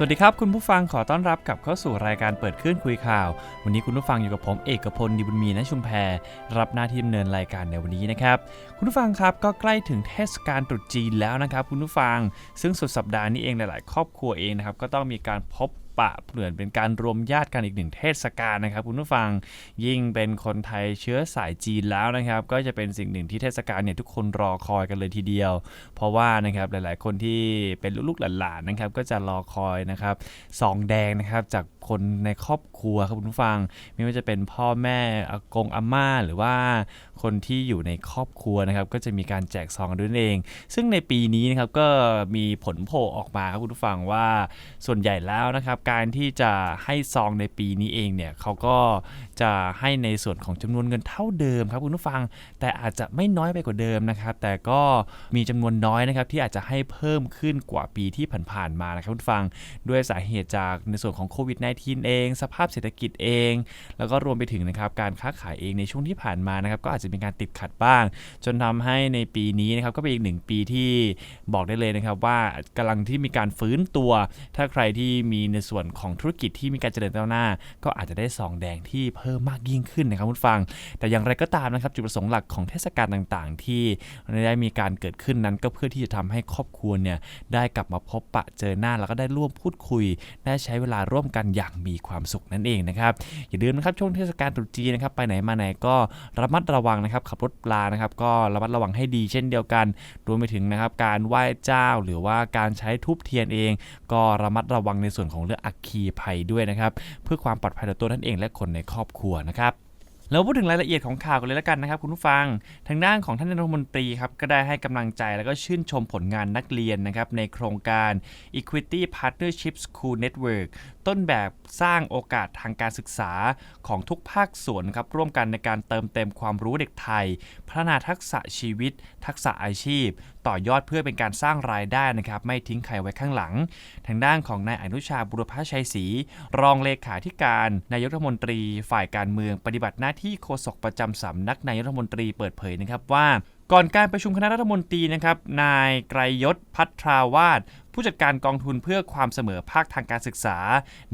สวัสดีครับ คุณผู้ฟังขอต้อนรับกลับเข้าสู่รายการเปิดเครื่องคุยข่าว วันนี้คุณผู้ฟังอยู่กับผมเอกพลดีบุญมีณชุมแพรรับหน้าที่ดำเนินรายการในวันนี้นะครับ คุณผู้ฟังครับก็ใกล้ถึงเทศกาลตรุษจีนแล้วนะครับ คุณผู้ฟัง ซึ่งสุดสัปดาห์นี้เองหลาย ๆ ครอบครัวเองนะครับก็ต้องมีการพบ ปะเหมือนเป็นการรวมญาติกันอีกหนึ่งเทศกาลนะครับคุณผู้ฟังยิ่งเป็นคนไทยเชื้อสายจีนแล้วนะครับ ก็จะเป็นสิ่งหนึ่งที่เทศกาลเนี่ยทุกคนรอคอยกันเลยทีเดียว เพราะว่านะครับหลาย ๆ คนที่เป็นลูกๆหลานๆนะครับ ก็จะรอคอยนะครับซองแดงนะครับจากคนในครอบครัวครับคุณผู้ฟัง ไม่ว่าจะเป็นพ่อแม่อากงอาม่า หรือว่าคนที่อยู่ในครอบครัวนะครับ ก็จะมีการแจกซองด้วยเอง ซึ่งในปีนี้นะครับก็มีผลโผล่ออกมาครับคุณผู้ฟังว่าส่วนใหญ่แล้วนะครับการที่จะให้ซองในปีนี้เองเนี่ยเขาก็จะให้ในส่วนของจำนวนเงินเท่าเดิมครับคุณผู้ฟัง แต่อาจจะไม่น้อยไปกว่าเดิมนะครับ แต่ก็มีจำนวนน้อยนะครับที่อาจจะให้เพิ่มขึ้นกว่าปีที่ผ่านๆมานะครับคุณผู้ฟังด้วยสาเหตุจากในส่วนของโควิด -19 เอง สภาพเศรษฐกิจเอง แล้วก็รวมไปถึงนะครับการค้าขายเองในช่วงที่ผ่านมานะครับก็อาจจะมีการติดขัดบ้าง จนทำให้ในปีนี้นะครับก็เป็นอีกหนึ่งปีที่บอกได้เลยนะครับว่ากำลังที่มีการฟื้นตัว ถ้าใครที่มีในส่วนนของธุรกิจที่มีการเจริญก้าวหน้า ก็อาจจะได้ซองแดงที่เพิ่มมากยิ่งขึ้นนะครับคุณฟัง แต่อย่างไรก็ตามนะครับจุดประสงค์หลักของเทศกาลต่างๆ ที่ได้มีการเกิดขึ้นนั้นก็เพื่อที่จะทำให้ครอบครัวเนี่ยได้กลับมาพบปะเจอหน้าแล้วก็ได้ร่วมพูดคุย ได้ใช้เวลาร่วมกันอย่างมีความสุขนั่นเองนะครับอย่าลืมนะครับช่วงเทศกาลตรุษจีนนะครับไปไหนมาไหนก็ระมัดระวังนะครับขับรถปลานะครับก็ระมัดระวังให้ดีเช่นเดียวกันรวมไปถึงนะครับการไหว้เจ้าหรือว่าการใช้ทูบเทียนเอง ก็ระมัดระวังในส่วนของเรื่องอัคคีภัยด้วยนะครับ เพื่อความปลอดภัยต่อตัวท่านเองและคนในครอบครัวนะครับเราพูดถึงรายละเอียดของข่าวกันเลยแล้วกันนะครับคุณผู้ฟัง ทางด้านของท่านรัฐมนตรีครับก็ได้ให้กำลังใจแล้วก็ชื่นชมผลงานนักเรียนนะครับในโครงการ Equity Partnership School Network ต้นแบบสร้างโอกาสทางการศึกษาของทุกภาคส่วนครับร่วมกันในการเติมเต็มความรู้เด็กไทย พัฒนาทักษะชีวิต ทักษะอาชีพ ต่อยอดเพื่อเป็นการสร้างรายได้นะครับไม่ทิ้งใครไว้ข้างหลัง ทางด้านของนายอนุชาบุรพชัยศรีรองเลขาธิการนายกรัฐมนตรี ฝ่ายการเมืองปฏิบัติหน้าที่โฆษกประจำสำนักนายกรัฐมนตรีเปิดเผยนะครับว่า ก่อนการประชุมคณะรัฐมนตรีนะครับ นายไกรยศพัทราวาสผู้จัดการกองทุนเพื่อความเสมอภาคทางการศึกษา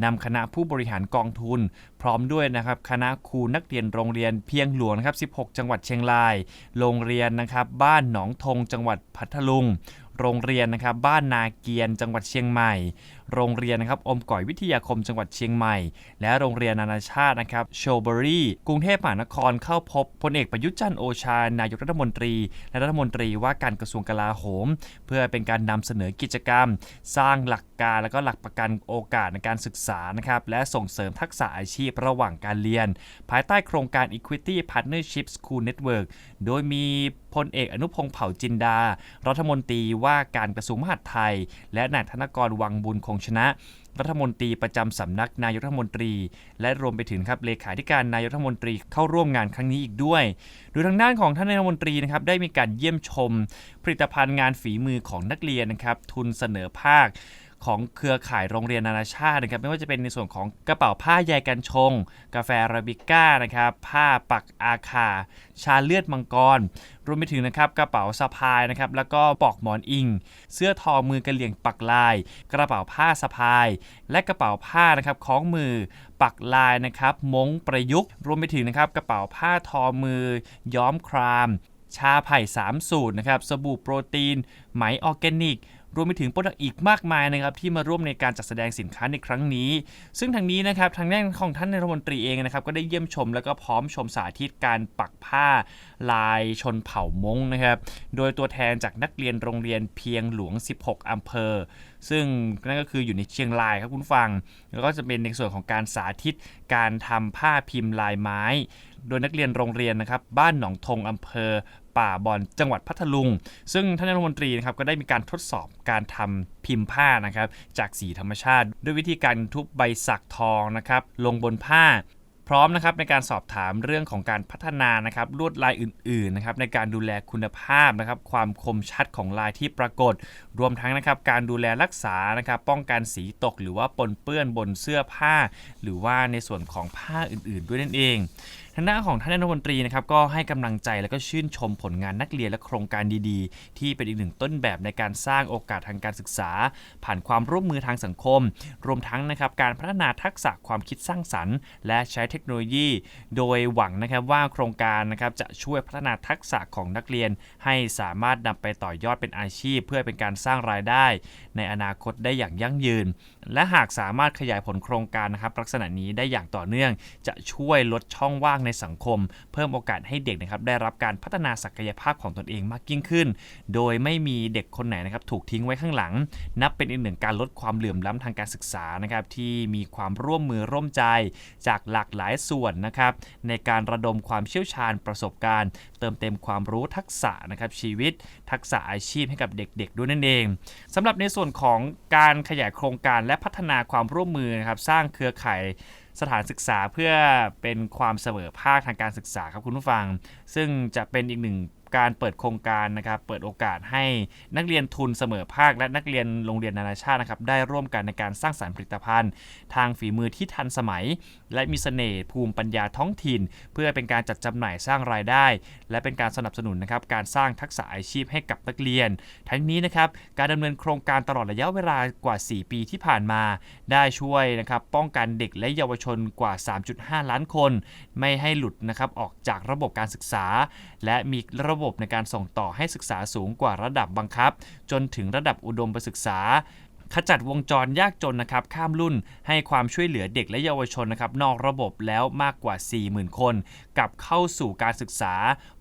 นำคณะผู้บริหารกองทุน พร้อมด้วยนะครับคณะครูนักเรียนโรงเรียนเพียงหลวงนะครับ16 จังหวัดเชียงราย โรงเรียนนะครับบ้านหนองธงจังหวัดพัทลุง โรงเรียนนะครับบ้านนาเกียนจังหวัดเชียงใหม่โรงเรียนนะครับอมก่อยวิทยาคมจังหวัดเชียงใหม่ และโรงเรียนนานาชาตินะครับโชเบอรี่กรุงเทพมหานครเข้าพบพลเอกประยุทธ์จันทร์โอชานายกรัฐมนตรี และรัฐมนตรีว่าการกระทรวงกลาโหม เพื่อเป็นการนำเสนอกิจกรรม สร้างหลักการและก็หลักประกันโอกาสในการศึกษานะครับและส่งเสริมทักษะอาชีพระหว่างการเรียน ภายใต้โครงการ Equity Partnership School Network โดยมีพลเอกอนุพงศ์เผ่าจินดา รัฐมนตรีว่าการกระทรวงมหาดไทย และนายธนกรวังบุญคงชนะ รัฐมนตรีประจำสำนักนายกรัฐมนตรี และรวมไปถึงครับเลขาธิการนายกรัฐมนตรีเข้าร่วมงานครั้งนี้อีกด้วย โดยทางด้านของท่านนายกรัฐมนตรีนะครับได้มีการเยี่ยมชม ผลิตภัณฑ์งานฝีมือของนักเรียนนะครับทุนเสนอภาค ของเครือข่ายโรงเรียนนานาชาตินะครับไม่ว่าจะเป็นในส่วนของกระเป๋าผ้าใยกันชง กาแฟอาราบิก้านะครับผ้าปักอาคา ชาเลือดมังกร รวมไปถึงนะครับกระเป๋าสะพายนะครับแล้วก็ปอกหมอนอิง เสื้อทอมือกระเหลี่ยงปักลาย กระเป๋าผ้าสะพาย และกระเป๋าผ้านะครับคล้องมือปักลายนะครับมงประยุกต์ รวมไปถึงนะครับกระเป๋าผ้าทอมือ ย้อมคราม ชาไผ่3สูตรนะครับสบู่โปรตีน ไหมออร์แกนิก รวมไปถึงโปรดักต์อีกมากมายนะครับที่มาร่วมในการจัดแสดงสินค้าในครั้งนี้ ซึ่งทางนี้นะครับทางด้านของท่านนายรัฐมนตรีเองนะครับก็ได้เยี่ยมชม แล้วก็พร้อมชมสาธิตการปักผ้า ลายชนเผ่ามงนะครับ โดยตัวแทนจากนักเรียนโรงเรียนเพียงหลวง 16 อำเภอ ซึ่งนั่นก็คืออยู่ในเชียงรายครับคุณฟัง แล้วก็จะเป็นในส่วนของการสาธิตการทำผ้าพิมพ์ลายไม้ โดยนักเรียนโรงเรียนนะครับ บ้านหนองธงอำเภอ ป่าบอนจังหวัดพัทลุง ซึ่งท่านรัฐมนตรีนะครับก็ได้มีการทดสอบการทำพิมพ์ผ้านะครับจากสีธรรมชาติ ด้วยวิธีการทุบใบสักทองนะครับลงบนผ้า พร้อมนะครับในการสอบถามเรื่องของการพัฒนานะครับลวดลายอื่นๆนะครับในการดูแลคุณภาพนะครับความคมชัดของลายที่ปรากฏ รวมทั้งนะครับการดูแลรักษานะครับป้องกันสีตกหรือว่าปนเปื้อนบนเสื้อผ้า หรือว่าในส่วนของผ้าอื่นๆ ด้วยนั่นเอง ทางด้านของท่านรัฐมนตรีนะครับก็ให้กำลังใจแล้วก็ชื่นชมผลงานนักเรียนและโครงการดีๆ ที่เป็นอีกหนึ่งต้นแบบในการสร้างโอกาสทางการศึกษา ผ่านความร่วมมือทางสังคม รวมทั้งนะครับการพัฒนาทักษะความคิดสร้างสรรค์ และใช้เทคโนโลยี โดยหวังนะครับว่าโครงการนะครับจะช่วยพัฒนาทักษะของนักเรียน ให้สามารถนำไปต่อยอดเป็นอาชีพ เพื่อเป็นการสร้างรายได้ ในอนาคตได้อย่างยั่งยืน และหากสามารถขยายผลโครงการนะครับลักษณะนี้ได้อย่างต่อเนื่อง จะช่วยลดช่องว่างในสังคม เพิ่มโอกาสให้เด็กนะครับได้รับการพัฒนาศักยภาพของตนเองมากยิ่งขึ้น โดยไม่มีเด็กคนไหนนะครับถูกทิ้งไว้ข้างหลัง นับเป็นอีกหนึ่งการลดความเหลื่อมล้ำทางการศึกษานะครับที่มีความร่วมมือร่วมใจจากหลากหลายส่วนนะครับในการระดมความเชี่ยวชาญประสบการณ์ เติมเต็มความรู้ทักษะนะครับชีวิต ทักษะอาชีพให้กับเด็กๆ ด้วยนั่นเองสำหรับในส่วนของการขยายโครงการและพัฒนาความร่วมมือนะครับสร้างเครือข่าย สถานศึกษาเพื่อเป็นความเสมอภาคทางการศึกษาครับคุณผู้ฟัง ซึ่งจะเป็นอีกหนึ่ง การเปิดโครงการนะครับเปิดโอกาสให้นักเรียนทุนเสมอภาค และนักเรียนโรงเรียนนานาชาตินะครับได้ร่วมกันในการสร้างสรรค์ผลิตภัณฑ์ ทางฝีมือที่ทันสมัย และมีเสน่ห์ภูมิปัญญาท้องถิ่น เพื่อเป็นการจัดจำหน่ายสร้างรายได้ และเป็นการสนับสนุนนะครับการสร้างทักษะอาชีพให้กับนักเรียน ทั้งนี้นะครับการดำเนินโครงการตลอดระยะเวลากว่า 4 ปีที่ผ่านมา ได้ช่วยนะครับป้องกันเด็กและเยาวชนกว่า 3.5 ล้านคน ไม่ให้หลุดนะครับออกจากระบบการศึกษา และมีระบบบบในการส่งต่อให้ศึกษาสูงกว่าระดับบังคับ จนถึงระดับอุดมศึกษาขจัดวงจรยากจนนะครับข้ามรุ่นให้ความช่วยเหลือเด็กและเยาวชนนะครับนอกระบบแล้วมากกว่า 40,000 คนกลับเข้าสู่การศึกษา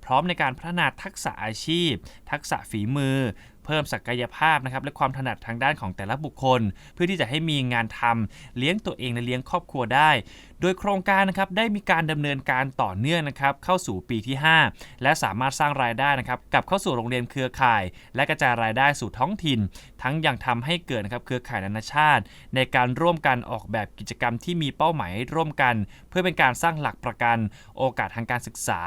พร้อมในการพัฒนาทักษะอาชีพ ทักษะฝีมือ เพิ่มศักยภาพนะครับและความถนัดทางด้านของแต่ละบุคคล เพื่อที่จะให้มีงานทำเลี้ยงตัวเองและเลี้ยงครอบครัวได้ โดยโครงการนะครับได้มีการดำเนินการต่อเนื่องนะครับเข้าสู่ปีที่ 5 และสามารถสร้างรายได้นะครับกลับเข้าสู่โรงเรียนเครือข่าย และกระจายรายได้สู่ท้องถิ่น ทั้งยังทำให้เกิดนะครับเครือข่ายนานาชาติ ในการร่วมกันออกแบบกิจกรรมที่มีเป้าหมายร่วมกัน เพื่อเป็นการสร้างหลักประกันโอกาสทางการศึกษา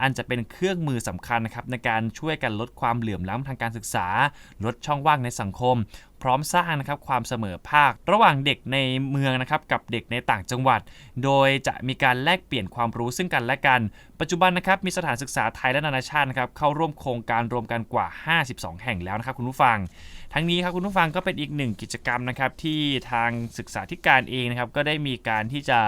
อันจะเป็นเครื่องมือสำคัญนะครับในการช่วยกันลดความเหลื่อมล้ำทางการศึกษา ลดช่องว่างในสังคม พร้อมสร้างนะครับความเสมอภาค ระหว่างเด็กในเมืองนะครับกับเด็กในต่างจังหวัด โดยจะมีการแลกเปลี่ยนความรู้ซึ่งกันและกัน ปัจจุบันนะครับมีสถานศึกษาไทยและนานาชาตินะครับเข้าร่วมโครงการรวมกันกว่า 52 แห่งแล้วนะครับคุณผู้ฟัง ทั้งนี้ครับคุณผู้ฟังก็เป็นอีกหนึ่งกิจกรรมนะครับที่ทางศึกษาธิการเองนะครับก็ได้มีการที่จะ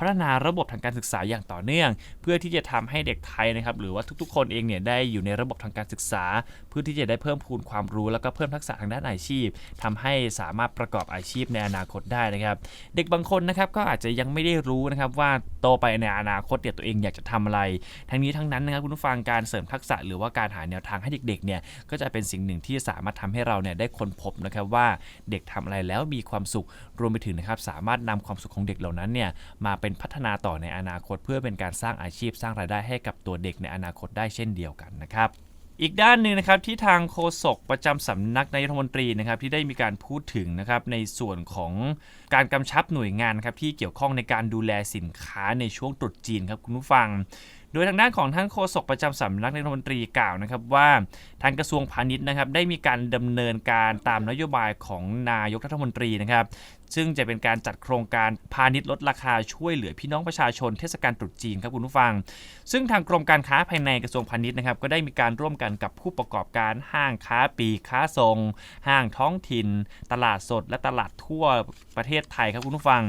พัฒนาระบบทางการศึกษาอย่างต่อเนื่อง เพื่อที่จะทำให้เด็กไทยนะครับหรือว่าทุกๆ คนเองเนี่ยได้อยู่ในระบบทางการศึกษา เพื่อที่จะได้เพิ่มพูนความรู้ แล้วก็เพิ่มทักษะทางด้านอาชีพทำให้สามารถประกอบอาชีพในอนาคตได้นะครับ เด็กบางคนนะครับก็อาจจะยังไม่ได้รู้นะครับว่าโตไปในอนาคตเนี่ยตัวเองอยากจะทำอะไร ทั้งนี้ทั้งนั้นนะครับคุณผู้ฟังการเสริมทักษะหรือว่าการหาแนวทางให้เด็กๆเนี่ยก็จะเป็นสิ่งหนึ่งที่สามารถทำให้เราเนี่ยได้ค้นพบนะครับว่าเด็กทำอะไรแล้วมีความสุขรวมไปถึงนะครับสามารถนำความสุขของเด็กเหล่านั้นเนี่ยมาเป็นพัฒนาต่อในอนาคต เพื่อเป็นการสร้างอาชีพสร้างรายได้ให้กับตัวเด็กในอนาคตได้เช่นเดียวกันนะครับอีกด้านหนึ่งนะครับที่ทางโฆษกประจำสำนักนายกรัฐมนตรีนะครับที่ได้มีการพูดถึงนะครับในส่วนของการกำชับหน่วยงานครับที่เกี่ยวข้องในการดูแลสินค้าในช่วงตรุษจีนครับคุณผู้ฟัง โดยทางด้านของท่านโฆษกประจำสำนักนายกรัฐมนตรีกล่าวนะครับว่าทางกระทรวงพาณิชย์นะครับได้มีการดำเนินการตามนโยบายของนายกรัฐมนตรีนะครับซึ่งจะเป็นการจัดโครงการพาณิชย์ลดราคาช่วยเหลือพี่น้องประชาชนเทศกาลตรุษจีนครับคุณผู้ฟัง ซึ่งทางกรมการค้าภายในกระทรวงพาณิชย์นะครับก็ได้มีการร่วมกันกับผู้ประกอบการห้างค้าปีค้าส่ง ห้างท้องถิ่น ตลาดสด และตลาดทั่วประเทศไทยครับคุณผู้ฟัง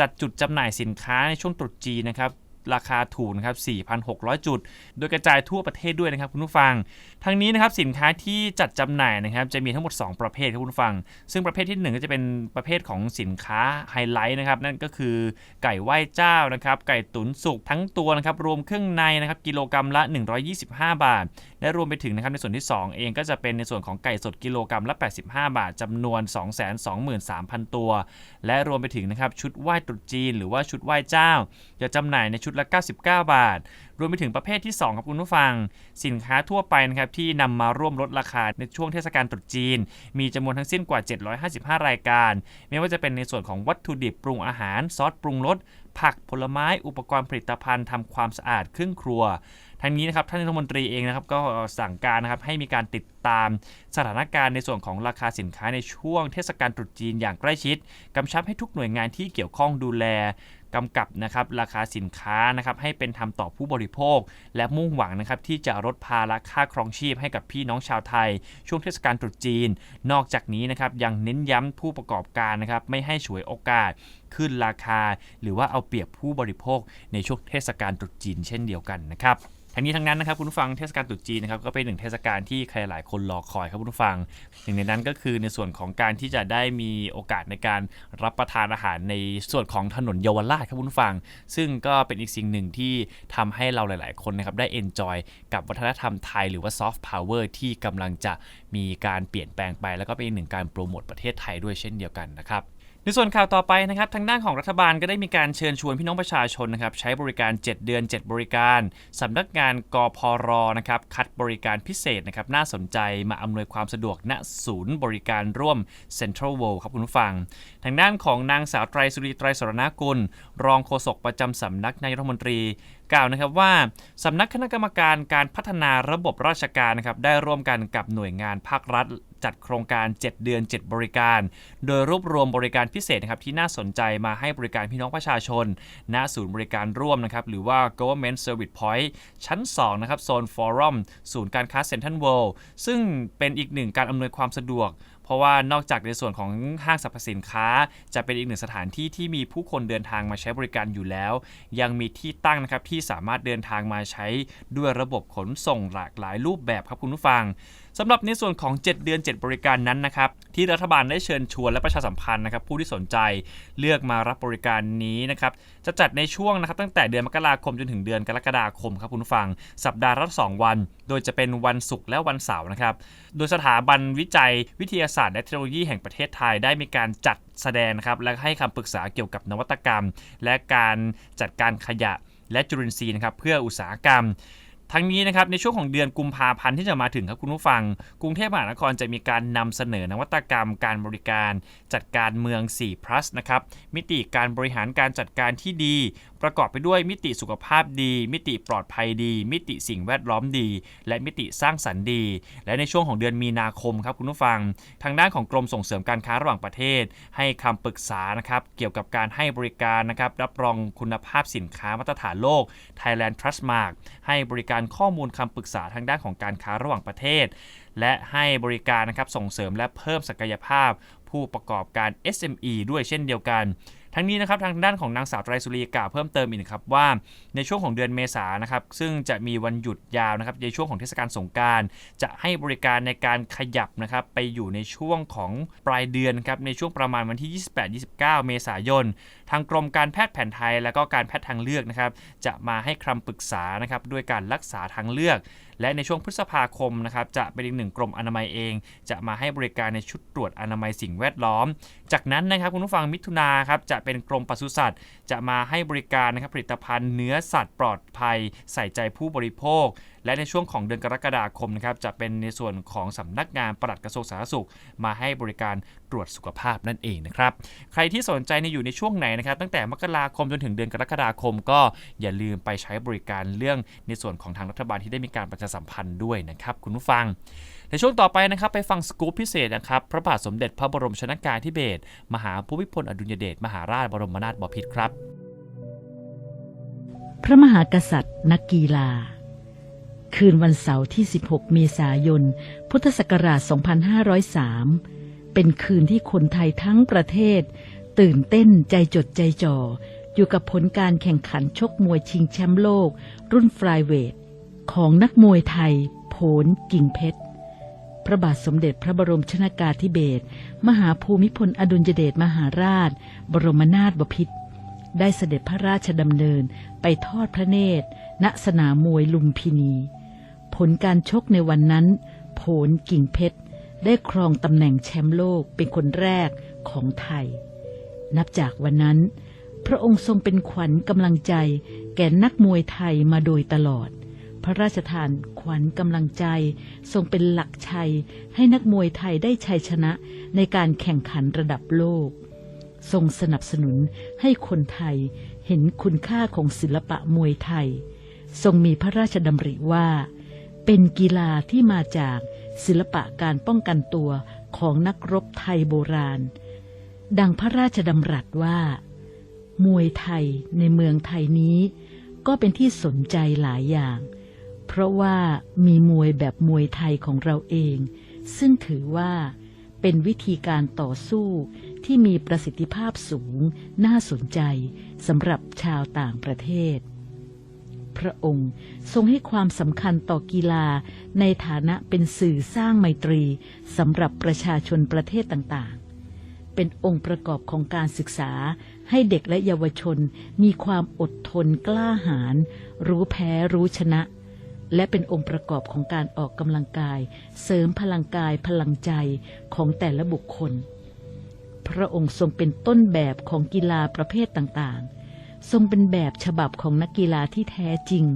จัดจุดจำหน่ายสินค้าในช่วงตรุษจีนนะครับ ราคาถูกนะครับ4,600 จุด โดยกระจายทั่วประเทศด้วยนะครับคุณผู้ฟังทั้งนี้นะครับสินค้าที่จัดจำหน่ายนะครับจะมีทั้งหมด 2 ประเภทครับคุณฟัง ซึ่งประเภทที่ 1 ก็จะเป็นประเภทของสินค้าไฮไลท์นะครับนั่นก็คือไก่ไหว้เจ้านะครับไก่ตุ๋นสุกทั้งตัวนะครับรวมเครื่องในนะครับกิโลกรรัมละ 125 บาท และรวมไปถึงนะครับในส่วนที่ 2 เองก็จะเป็นในส่วนของไก่สดกิโลกรรัมละ 85 บาทจำนวน 223,000 ตัว และรวมไปถึงนะครับชุดไหว้ตรุษจีน หรือว่าชุดไหว้เจ้า จะจำหน่ายในชุดละ 99 บาท รวมไปถึงประเภทที่ 2 ครับคุณผู้ฟัง สินค้าทั่วไปนะครับที่นำมาร่วมลดราคาในช่วงเทศกาลตรุษจีน มีจำนวนทั้งสิ้นกว่า 755 รายการ ไม่ว่าจะเป็นในส่วนของวัตถุดิบปรุงอาหารซอสปรุงรสผักผลไม้อุปกรณ์ผลิตภัณฑ์ทำความสะอาดเครื่องครัวทางนี้นะครับท่านรัฐมนตรีเองนะครับก็สั่งการนะครับให้มีการติดตามสถานการณ์ในส่วนของราคาสินค้าในช่วงเทศกาลตรุษจีนอย่างใกล้ชิดกำชับให้ทุกหน่วยงานที่เกี่ยวข้องดูแล กำกับนะครับราคาสินค้านะครับให้เป็นธรรมต่อผู้บริโภค และมุ่งหวังนะครับที่จะลดภาระค่าครองชีพให้กับพี่น้องชาวไทย ช่วงเทศกาลตรุษจีน นอกจากนี้นะครับยังเน้นย้ำผู้ประกอบการนะครับไม่ให้ฉวยโอกาสขึ้นราคา หรือว่าเอาเปรียบผู้บริโภคในช่วงเทศกาลตรุษจีนเช่นเดียวกันนะครับ ทั้งนี้ทั้งนั้นนะครับคุณผู้ฟังเทศกาลตรุษจีนนะครับก็เป็นหนึ่งเทศกาลที่ใครหลายคนรอคอยครับคุณผู้ฟังหนึ่งในนั้นก็คือในส่วนของการที่จะได้มีโอกาสในการรับประทานอาหารในส่วนของถนนเยาวราชครับคุณผู้ฟัง ซึ่งก็เป็นอีกสิ่งหนึ่งที่ทำให้เราหลาย ๆ คนนะครับได้เอนจอยกับวัฒนธรรมไทยหรือว่าซอฟต์พาวเวอร์ที่กำลังจะมีการเปลี่ยนแปลงไป แล้วก็เป็นอีกหนึ่งการโปรโมทประเทศไทยด้วยเช่นเดียวกันนะครับ ในส่วนข่าวต่อไปนะครับทางด้านของรัฐบาลก็ได้มีการเชิญชวนพี่น้องประชาชนนะครับใช้บริการ 7 เดือน 7 บริการสำนักงานกพรนะครับคัดบริการพิเศษนะครับน่าสนใจมาอำนวยความสะดวกณศูนย์บริการร่วม Central World ครับคุณผู้ฟัง ทางด้านของนางสาวไตรสุรีไตรสรณกุล รองโฆษกประจำสำนักนายรัฐมนตรี กล่าวนะครับว่าสำนักคณะกรรมการการพัฒนาระบบราชการนะครับได้ร่วมกันกับหน่วยงานภาครัฐจัดโครงการ 7 เดือน 7 บริการ โดยรวบรวมบริการพิเศษนะครับที่น่าสนใจมาให้บริการพี่น้องประชาชน ณ ศูนย์บริการร่วมนะครับหรือว่า government service point ชั้น 2 นะครับโซนฟอรัมศูนย์การค้าเซ็นทรัลเวิลด์ซึ่งเป็นอีกหนึ่งการอำนวยความสะดวก ราะว่านอกจากในส่วนของห้างสรรพสินค้า จะเป็นอีกหนึ่งสถานที่ที่มีผู้คนเดินทางมาใช้บริการอยู่แล้ว ยังมีที่ตั้งนะครับที่สามารถเดินทางมาใช้ด้วยระบบขนส่งหลากหลายรูปแบบครับคุณผู้ฟัง สำหรับในส่วนของ 7 เดือน 7 บริการนั้นนะครับที่รัฐบาลได้เชิญชวนและประชาสัมพันธ์นะครับผู้ที่สนใจเลือกมารับบริการนี้นะครับจะจัดในช่วงนะครับตั้งแต่เดือนมกราคมจนถึงเดือนกรกฎาคมครับคุณฟัง สัปดาห์ละ2วัน โดยจะเป็นวันศุกร์และวันเสาร์นะครับโดยสถาบันวิจัยวิทยาศาสตร์และเทคโนโลยีแห่งประเทศไทยได้มีการจัดแสดงนะครับและให้คำปรึกษาเกี่ยวกับนวัตกรรม และการจัดการขยะและจุลินทรีย์นะครับเพื่ออุตสาหกรรม ทั้งนี้นะครับในช่วงของเดือนกุมภาพันธ์ที่จะมาถึงครับคุณผู้ฟัง กรุงเทพมหานครจะมีการนำเสนอนวัตกรรม การบริการจัดการเมือง 4 plus นะครับมิติการบริหารการจัดการที่ดี ประกอบไปด้วยมิติสุขภาพดี มิติปลอดภัยดี มิติสิ่งแวดล้อมดี และมิติสร้างสรรค์ดี และในช่วงของเดือนมีนาคมครับคุณผู้ฟัง ทางด้านของกรมส่งเสริมการค้าระหว่างประเทศ ให้คำปรึกษานะครับเกี่ยวกับการให้บริการนะครับรับรองคุณภาพสินค้ามาตรฐานโลก Thailand Trust Mark ให้บริการข้อมูลคำปรึกษาทางด้านของการค้าระหว่างประเทศ และให้บริการนะครับส่งเสริมและเพิ่มศักยภาพผู้ประกอบการ SME ด้วยเช่นเดียวกัน ทั้งนี้นะครับทางด้านของนางสาวไตรสุรีกล่าวเพิ่มเติมอีกนะครับว่าในช่วงของเดือนเมษานะครับซึ่งจะมีวันหยุดยาวนะครับในช่วงของเทศกาลสงการจะให้บริการในการขยับนะครับไปอยู่ในช่วงของปลายเดือนครับในช่วงประมาณวันที่ 28-29 เมษายน ทางกรมการแพทย์แผนไทย และก็การแพทย์ทางเลือกนะครับจะมาให้คำปรึกษานะครับด้วยการรักษาทางเลือก และในช่วงพฤษภาคมนะครับจะเป็นอีกหนึ่งกรมอนามัยเอง จะมาให้บริการในชุดตรวจอนามัยสิ่งแวดล้อม จากนั้นนะครับคุณผู้ฟังมิถุนาครับจะเป็นกรมปศุสัตว์ จะมาให้บริการนะครับผลิตภัณฑ์เนื้อสัตว์ปลอดภัย ใส่ใจผู้บริโภคและในช่วงของเดือนกรกฎาคมนะครับจะเป็นในส่วนของสำนักงานปลัดกระทรวงสาธารณสุข มาให้บริการตรวจสุขภาพนั่นเองนะครับใครที่สนใจในอยู่ในช่วงไหนนะครับตั้งแต่มกราคมจนถึงเดือนกรกฎาคม ก็อย่าลืมไปใช้บริการเรื่องในส่วนของทางรัฐบาลที่ได้มีการประชาสัมพันธ์ด้วยนะครับคุณผู้ฟังในช่วงต่อไปนะครับไปฟังสกู๊ปพิเศษนะครับพระบาทสมเด็จพระบรมชนกาธิเบศรมหาภูมิพลอดุลยเดชมหาราชบรมนาถบพิตรครับ พระมหากษัตริย์ นักกีฬา คืนวันเสาร์ที่ 16 เมษายน พุทธศักราช 2503 เป็นคืนที่คนไทยทั้งประเทศ ตื่นเต้นใจจดใจจ่อ อยู่กับผลการแข่งขันชกมวยชิงแชมป์โลก รุ่นฟลายเวท ของนักมวยไทย โผนกิ่งเพชร พระบาทสมเด็จพระบรมชนากาธิเบศร มหาภูมิพลอดุลยเดชมหาราช บรมนาถบพิตรได้เสด็จพระราชดำเนินไปทอดพระเนตร ณ สนามมวยลุมพินี ผลการชกในวันนั้น โผนกิ่งเพชร ได้ครองตำแหน่งแชมป์โลกเป็นคนแรกของไทย นับจากวันนั้น พระองค์ทรงเป็นขวัญกำลังใจ แก่นักมวยไทยมาโดยตลอด พระราชทานขวัญกำลังใจ ทรงเป็นหลักชัย ให้นักมวยไทยได้ชัยชนะในการแข่งขันระดับโลก ทรงสนับสนุนให้คนไทยเห็นคุณค่าของศิลปะมวยไทย ทรงมีพระราชดำริว่า เป็นกีฬาที่มาจากศิลปะการป้องกันตัวของนักรบไทยโบราณ ดังพระราชดำรัสว่า มวยไทยในเมืองไทยนี้ ก็เป็นที่สนใจหลายอย่าง เพราะว่ามีมวยแบบมวยไทยของเราเอง ซึ่งถือว่าเป็นวิธีการต่อสู้ที่มีประสิทธิภาพสูง น่าสนใจสำหรับชาวต่างประเทศ พระองค์ ทรงให้ความสำคัญต่อกีฬา ในฐานะเป็นสื่อสร้างไมตรีสำหรับประชาชนประเทศต่างๆ เป็นองค์ประกอบของการศึกษา ให้เด็กและเยาวชนมีความอดทนกล้าหาญรู้แพ้รู้ชนะ และเป็นองค์ประกอบของการออกกำลังกาย เสริมพลังกายพลังใจของแต่ละบุคคล พระองค์ทรงเป็นต้นแบบของกีฬาประเภทต่างๆ ทรงเป็นแบบฉบับของนักกีฬาที่แท้จริง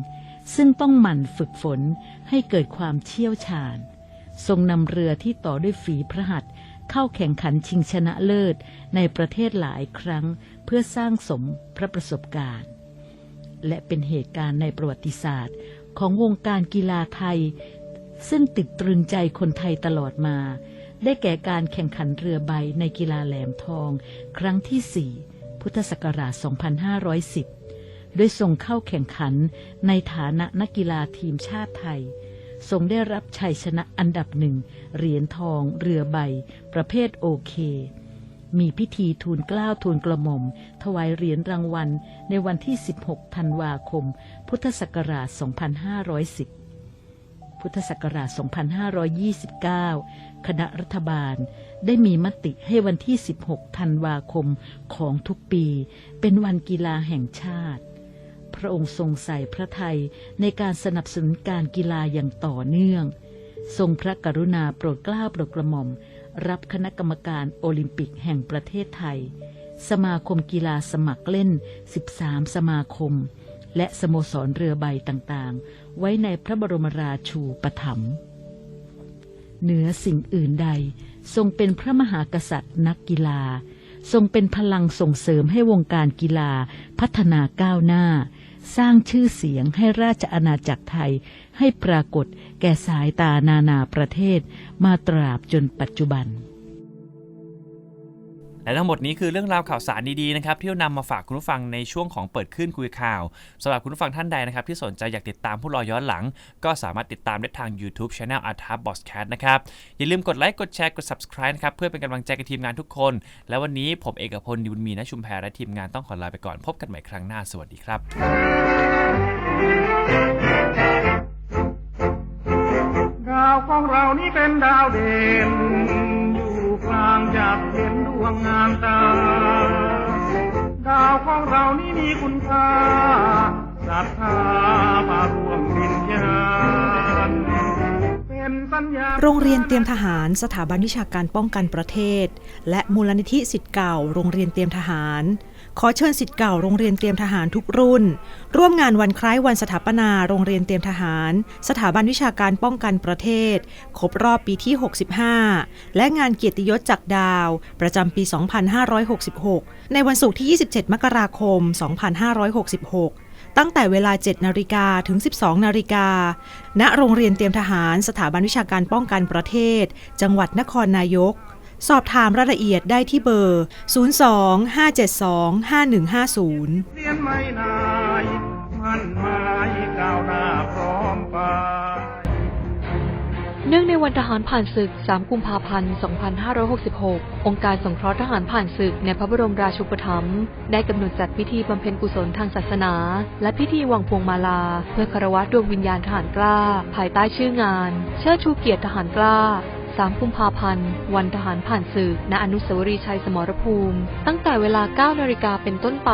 ซึ่งต้องหมั่นฝึกฝนให้เกิดความเชี่ยวชาญ ทรงนำเรือที่ต่อด้วยฝีพระหัตถ์เข้าแข่งขันชิงชนะเลิศในประเทศหลายครั้งเพื่อสร้างสมพระประสบการณ์ และเป็นเหตุการณ์ในประวัติศาสตร์ของวงการกีฬาไทย ซึ่งติดตรึงใจคนไทยตลอดมา ได้แก่การแข่งขันเรือใบในกีฬาแหลมทอง ครั้งที่4 พุทธศักราช 2510 โดยส่งเข้าแข่งขันในฐานะนักกีฬาทีมชาติไทย ทรงได้รับชัยชนะอันดับหนึ่ง เหรียญทอง เรือใบ ประเภทโอเค มีพิธีทูลเกล้าทูลกระหม่อม ถวายเหรียญรางวัลในวันที่ 16 ธันวาคม พุทธศักราช 2510 พุทธศักราช 2529 คณะรัฐบาลได้มีมติให้วันที่ 16 ธันวาคมของทุกปี เป็นวันกีฬาแห่งชาติ พระองค์ทรงใส่พระไทยในการสนับสนุนการกีฬาอย่างต่อเนื่อง ทรงพระกรุณาโปรดเกล้าโปรดกระหม่อม รับคณะกรรมการโอลิมปิกแห่งประเทศไทย สมาคมกีฬาสมัครเล่น 13 สมาคมและสโมสรเรือใบต่างๆ ไว้ในพระบรมราชูปถัมภ์เหนือสิ่งอื่นใด ทรงเป็นพระมหากษัตริย์นักกีฬา ทรงเป็นพลังส่งเสริมให้วงการกีฬาพัฒนาก้าวหน้า สร้างชื่อเสียงให้ราชอาณาจักรไทย ให้ปรากฏแก่สายตานานาประเทศมาตราบจนปัจจุบัน และทั้งหมดนี้คือเรื่องราวข่าวสารดีๆนะครับที่เรามาฝากคุณผู้ฟังในช่วงของเปิดขึ้นคุยข่าวสำหรับคุณผู้ฟังท่านใดนะครับที่สนใจอยากติดตามผู้รอย้อนหลัง ก็สามารถติดตามได้ทาง YouTube Channel a r t a b o s c a t นะครับอย่าลืมกดไลค์กดแชร์กด Subscribe นะครับเพื่อเป็นกำลังใจกับทีมงานทุกคน และวันนี้ผมเอกพลดิบุญมีนะชุมแพรและทีมงานต้องขอลาไปก่อนพบกันใหม่ครั้งหน้าสวัสดีครับดาวของเรานี่เป็นดาวเด่นางจับเห็นดวงงามตา ดาวของเรานี่มีคุณค่าศรัทธาพารวมวินยาน โรงเรียนเตรียมทหาร สถาบันวิชาการป้องกันประเทศ และมูลนิธิสิทธิ์เก่า โรงเรียนเตรียมทหาร ขอเชิญสิทธิ์เก่าโรงเรียนเตรียมทหารทุกรุ่น ร่วมงานวันคล้ายวันสถาปนาโรงเรียนเตรียมทหาร สถาบันวิชาการป้องกันประเทศ ครบรอบปีที่ 65 และงานเกียรติยศจากดาว ประจำปี 2566 ในวันศุกร์ที่ 27 มกราคม 2566 ตั้งแต่เวลา 7 นาฬิกาถึง 12 นาฬิกา ณ โรงเรียนเตรียมทหารสถาบันวิชาการป้องกันประเทศ จังหวัดนครนายก สอบถามรายละเอียดได้ที่เบอร์ 02 572 5150 นื่องในวันทหารผ่านศึก 3 กุมภาพันธ์ 2566 องค์การสงเคราะห์ทหารผ่านศึกในพระบรมราชูปถัมภ์ได้กำหนดจัดพิธีบำเพ็ญกุศลทางศาสนา และพิธีวางพวงมาลา เพื่อคารวะดวงวิญญาณทหารกล้า ภายใต้ชื่องาน เชิดชูเกียรติทหารกล้า 3 กุมภาพันธ์ วันทหารผ่านศึก ณ อนุสาวรีย์ชัยสมรภูมิ ตั้งแต่เวลา 9 นาฬิกาเป็นต้นไป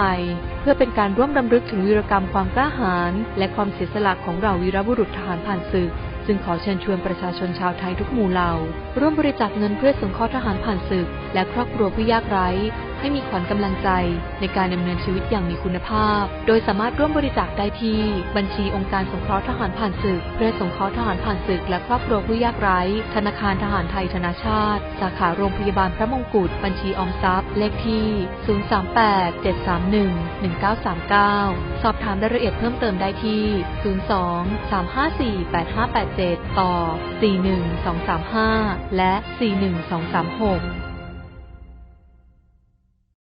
เพื่อเป็นการร่วมรำลึกถึงวีรกรรมความกล้าหาญและความเสียสละของเหล่าวีรบุรุษทหารผ่านศึก จึงขอเชิญชวนประชาชนชาวไทยทุกหมู่เหล่า ร่วมบริจาคเงินเพื่อสงเคราะห์ทหารผ่านศึก และครอบครัวผู้ยากไร้ ให้มีขวัญกำลังใจในการดำเนินชีวิตอย่างมีคุณภาพ โดยสามารถร่วมบริจาคได้ที่ บัญชีองค์การสงเคราะห์ทหารผ่านศึก เพื่อสงเคราะห์ทหารผ่านศึก และครอบครัวผู้ยากไร้ ธนาคารทหารไทยธนาชาติ สาขาโรงพยาบาลพระมงกุฎ บัญชีออมทรัพย์ เลขที่ 038-731-1939 สอบถามรายละเอียดเพิ่มเติมได้ที่ 02-354-8587 ต่อ 41235 และ 41236